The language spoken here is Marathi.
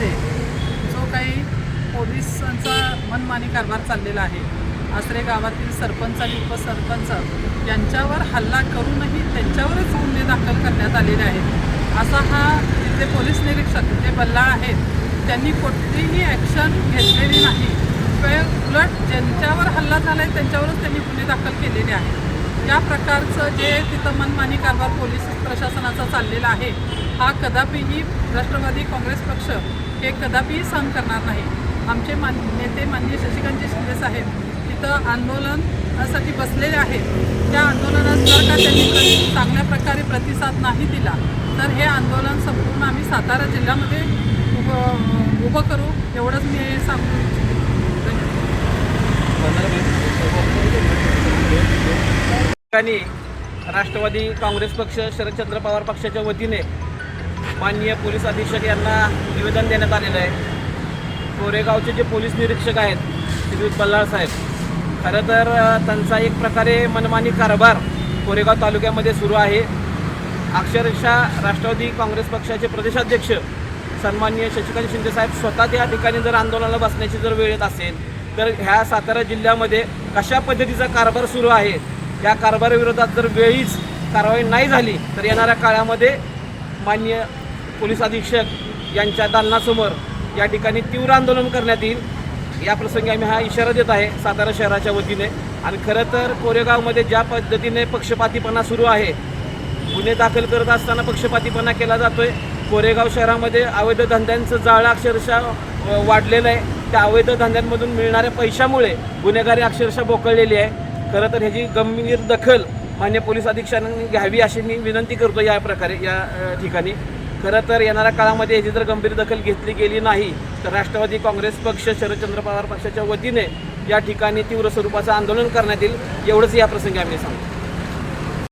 काही पोलिसांचा मनमानी कारभार चाललेला आहे आसरे गावातील सरपंच आणि उपसरपंच यांच्यावर हल्ला करूनही त्यांच्यावरच गुन्हे दाखल करण्यात आलेले आहेत. असा हा तिथले पोलीस निरीक्षक जे बल्लाळ आहेत त्यांनी कोणतीही ॲक्शन घेतलेली नाही. उलट ज्यांच्यावर हल्ला झाला आहे त्यांच्यावरच त्यांनी गुन्हे दाखल केलेले आहेत. या प्रकारचं जे तिथं मनमानी कारभार पोलीस प्रशासनाचा चाललेला आहे हा कदापिही राष्ट्रवादी काँग्रेस पक्ष हे कदापिही सहन करणार नाही. आमचे मान नेते माननीय शशिकांतजी शिंदे साहेब तिथं आंदोलनासाठी बसलेले आहेत. त्या आंदोलनात जर का त्यांनी चांगल्या प्रकारे प्रतिसाद नाही दिला तर हे आंदोलन संपूर्ण आम्ही सातारा जिल्ह्यामध्ये उभं उभं करू. एवढंच मी हे सांगू इच्छिते. ठिकाणी राष्ट्रवादी काँग्रेस पक्ष शरदचंद्र पवार पक्षाच्या वतीने माननीय पोलीस अधीक्षक यांना निवेदन देण्यात आलेलं आहे. कोरेगावचे जे पोलीस निरीक्षक आहेत श्री बल्लाळ साहेब खरं तर त्यांचा एक प्रकारे मनमानी कारभार कोरेगाव तालुक्यामध्ये सुरू आहे. अक्षरशः राष्ट्रवादी काँग्रेस पक्षाचे प्रदेशाध्यक्ष सन्माननीय शशिकांत शिंदे साहेब स्वतः त्या ठिकाणी जर आंदोलनाला बसण्याची जर वेळ येत असेल तर ह्या सातारा जिल्ह्यामध्ये कशा पद्धतीचा कारभार सुरू आहे? या कारभाराविरोधात जर वेळीच कारवाई नाही झाली तर येणाऱ्या काळामध्ये मान्य पोलीस अधीक्षक यांच्या दालनासमोर या ठिकाणी तीव्र आंदोलन करण्यात येईल. या प्रसंगी आम्ही हा इशारा देत आहे सातारा शहराच्या वतीने. आणि खरं तर कोरेगावमध्ये ज्या पद्धतीने पक्षपातीपणा सुरू आहे गुन्हे दाखल करत असताना पक्षपातीपणा केला जातो आहे कोरेगाव शहरामध्ये अवैध धंद्यांचं जाळं अक्षरशः वाढलेलं आहे. त्या अवैध धंद्यांमधून मिळणाऱ्या पैशामुळे गुन्हेगारी अक्षरशः बोकळलेली आहे. खरं तर ह्याची गंभीर दखल मान्य पोलीस अधीक्षकांनी घ्यावी अशी मी विनंती करतो या प्रकारे या ठिकाणी. खरं तर येणाऱ्या काळामध्ये याची जर गंभीर दखल घेतली गेली नाही तर राष्ट्रवादी काँग्रेस पक्ष शरदचंद्र पवार पक्षाच्या वतीने या ठिकाणी तीव्र स्वरूपाचं आंदोलन करण्यात येईल एवढंच या प्रसंगी आम्ही सांगतो.